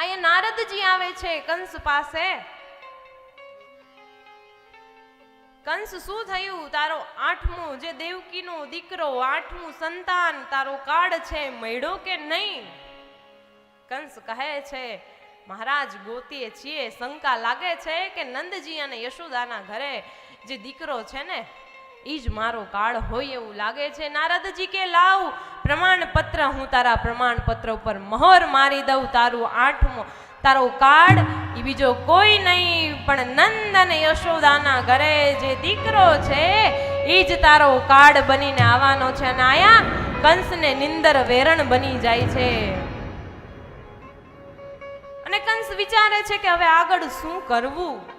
અહીંયા નારદજી આવે છે કંસ પાસે. કંસ શું થયું? તારો આઠમું જે દેવકીનો દીકરો, આઠમું સંતાન, તારો કાળ છે, મળ્યો કે નહીં? કંસ કહે છે, મહારાજ, ગોતીએ છીએ, શંકા લાગે છે કે નંદજી અને યશોદાના ઘરે જે દીકરો છે ને ઈ જ મારો કાળ હોય એવું લાગે છે. નારદજી કે, લાવ, પ્રમાણપત્ર હું તારા પ્રમાણપત્ર ઉપર મહોર મારી દઉં, તારું આઠમો, તારો કાળ, ઈ બીજો કોઈ નહીં, પણ નંદ અને યશોદાના ઘરે જે દીકરો છે એ જ તારો કાળ બનીને આવવાનો છે અને આયા કંસને નિંદર વેરણ બની જાય છે. અને કંસ વિચારે છે કે હવે આગળ શું કરવું?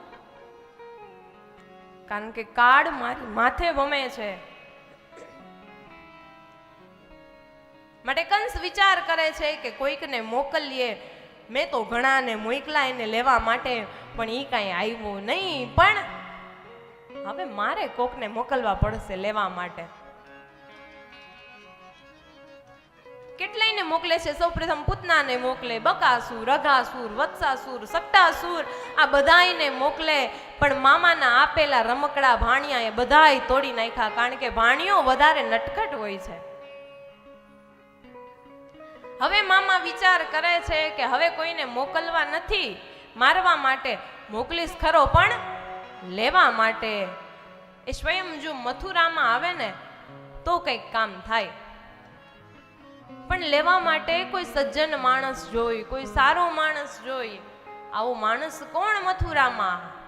કારણ કે કાળ મારી માથે ભમે છે. માટે કંસ વિચાર કરે છે કે કોઈકને મોકલીએ, મેં તો ઘણાને મોકલા એને લેવા માટે, પણ એ કાંઈ આવ્યું નહીં. પણ હવે મારે કોકને મોકલવા પડશે લેવા માટે. કેટલાયને મોકલે છે? સૌપ્રથમ પૂતનાને મોકલે, બકાસુર રઘાસુર વત્સાસુર, સટ્ટાસુર, આ બધાયને મોકલે. પણ મામાના આપેલા રમકડા ભાણિયા એ બધાય તોડી નાખ્યા, કારણ કે ભાણિયો વધારે નટખટ હોય છે. હવે મામા વિચાર કરે છે કે હવે કોઈને મોકલવા નથી, મારવા માટે. મોકલીશ ખરો, પણ લેવા માટે. એ સ્વયં જો મથુરામાં આવે ને, તો કંઈક કામ થાય. પણ લેવા માટે કોઈ સજ્જન માણસ જોઈ, કોઈ સારો માણસ જોઈ, આવો માણસ કોણ મથુરામાં?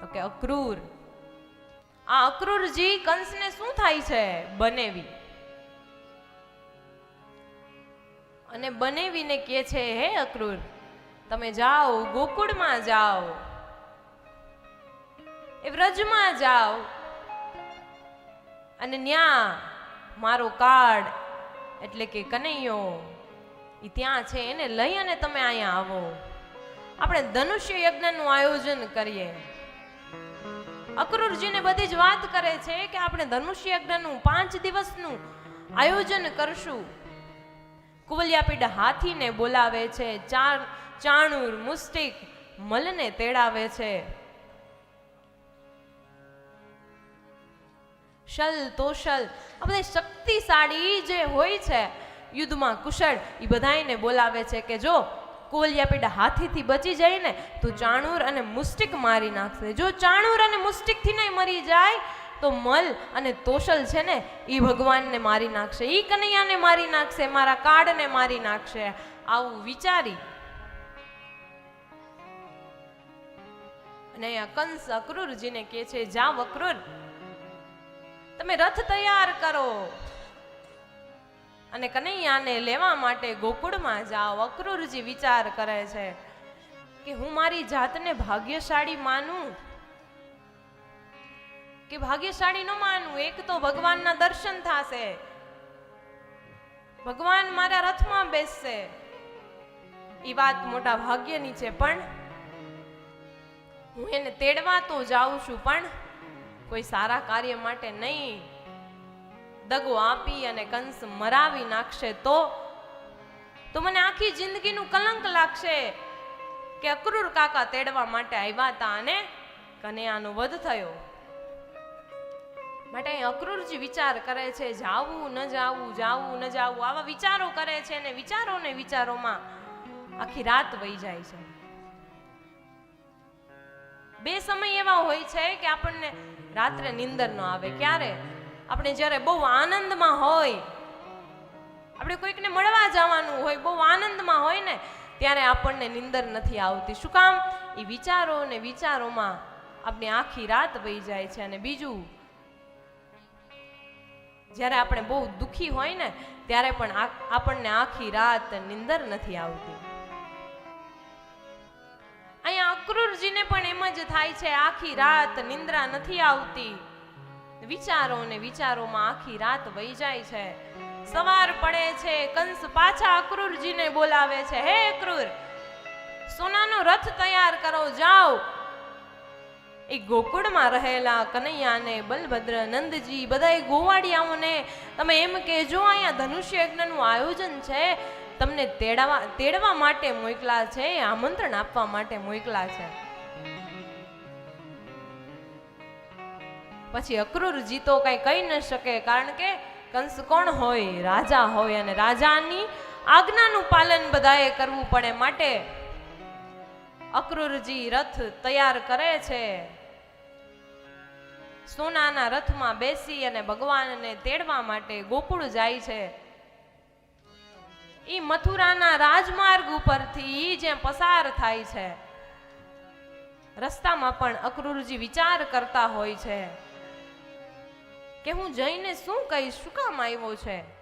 તો કે અક્રૂર. આ અક્રૂરજી કંસને શું થાય છે? બનેવી. અને બનેવીને કહે છે, હે અક્રૂર, તમે જાઓ, ગોકુળમાં જાઓ. એ વ્રજમાં જાઓ. અને ન્યા મારો કાર્ડ એટલે કે કનૈયો એ ત્યાં છે, એને લઈ અને તમે અહીંયા આવો. આપણે ધનુષ્ય યજ્ઞનું આયોજન કરીએ. અક્રૂરજીને બધી જ વાત કરે છે કે આપણે ધનુષ્ય યજ્ઞનું પાંચ દિવસનું આયોજન કરશું. કુવલિયાપીડ હાથીને બોલાવે છે ચાર ચાણુર, મુસ્ટિક, મલને તેડાવે છે. શલ તોશલ. આ બધા શક્તિશાળી જે હોય છે, યુદ્ધમાં કુશળ એ બધાયને બોલાવે છે કે જો કોલિયાપીડ હાથીથી બચી જાય ને તો ચાણુર અને મુસ્ટિક મારી નાખશે. જો ચાણુર અને મુસ્ટિકથી નહીં મરી જાય, તો મલ અને તોશલ છે ને એ ભગવાનને મારી નાખશે. એ કનૈયાને મારી નાખશે, મારા કાળને મારી નાખશે. આવું વિચારી અને અહીંયા કંસ અક્રૂરજીને કહે છે, જા અક્રૂર તમે રથ તૈયાર કરો. અને કનૈયાને લેવા માટે ગોકુળમાં જાઓ. અક્રૂરજી વિચાર કરે છે કે હું મારી જાતને ભાગ્યશાળી માનું? કે ભાગ્યશાળી ન માનું? એક તો ભગવાનના દર્શન થશે. ભગવાન મારા રથમાં બેસશે. એ વાત મોટા ભાગ્યની છે, પણ હું એને તેડવા તો જાઉં છું, પણ કોઈ સારા કાર્ય માટે નહીં દગો આપી અને કંસ મરાવી નાખશે તો? તો મને આખી જિંદગીનું કલંક લાગશે કે અક્રૂર કાકા તેડવા માટે આવ્યા હતા અને કનૈયાનો વધ થયો. માટે અહીં અક્રૂરજી વિચાર કરે છે, જાવું, ન જાવું જાવું, ન જાવું. આવા વિચારો કરે છે અને વિચારો ને વિચારોમાં આખી રાત વહી જાય છે. બે સમય એવા હોય છે કે આપણને રાત્રે નિંદર ન આવે. ક્યારે? આપણે જ્યારે બહુ આનંદમાં હોય, આપણે કોઈકને મળવા જવાનું હોય, બહુ આનંદમાં હોય ને, ત્યારે આપણને નિંદર નથી આવતી. શું કામ? એ વિચારો ને વિચારોમાં આપણી આખી રાત વહી જાય છે. અને બીજું, જ્યારે આપણે બહુ દુઃખી હોય ને, ત્યારે પણ આપણને આખી રાત નિંદર નથી આવતી. અક્રૂરજીને પણ એમ જ થાય છે, આખી રાત નિંદ્રા નથી આવતી. વિચારો ને વિચારોમાં આખી રાત વહી જાય છે. સવાર પડે છે, કંસ પાછા અક્રૂરજીને બોલાવે છે, હે અક્રૂર, સોનાનો રથ તૈયાર કરો, જાઓ. એ ગોકુળમાં રહેલા કનૈયાને બલભદ્ર, નંદજી બધાય ગોવાડિયાઓને તમે એમ કહેજો, અહીંયા ધનુષ્ય યજ્ઞનું આયોજન છે. તમને તેડવા તેડવા માટે મોકલા છે, આમંત્રણ આપવા માટે મોકલા છે. પછી અક્રૂર તો કઈ કહી ન શકે, કારણ કે કંસ કોણ હોય? રાજા હોય અને રાજાની આજ્ઞાનું પાલન બધાએ કરવું પડે માટે અક્રૂરજી રથ તૈયાર કરે છે. સોનાના રથમાં બેસી અને ભગવાનને તેડવા માટે ગોકુળ જાય છે. ઈ મથુરાના રાજમાર્ગ ઉપરથી જે પસાર થાય છે. રસ્તામાં પણ અક્રૂરજી વિચાર કરતા હોય છે. કે હું જઈને શું કહીશ? શું કામ આવ્યો છે?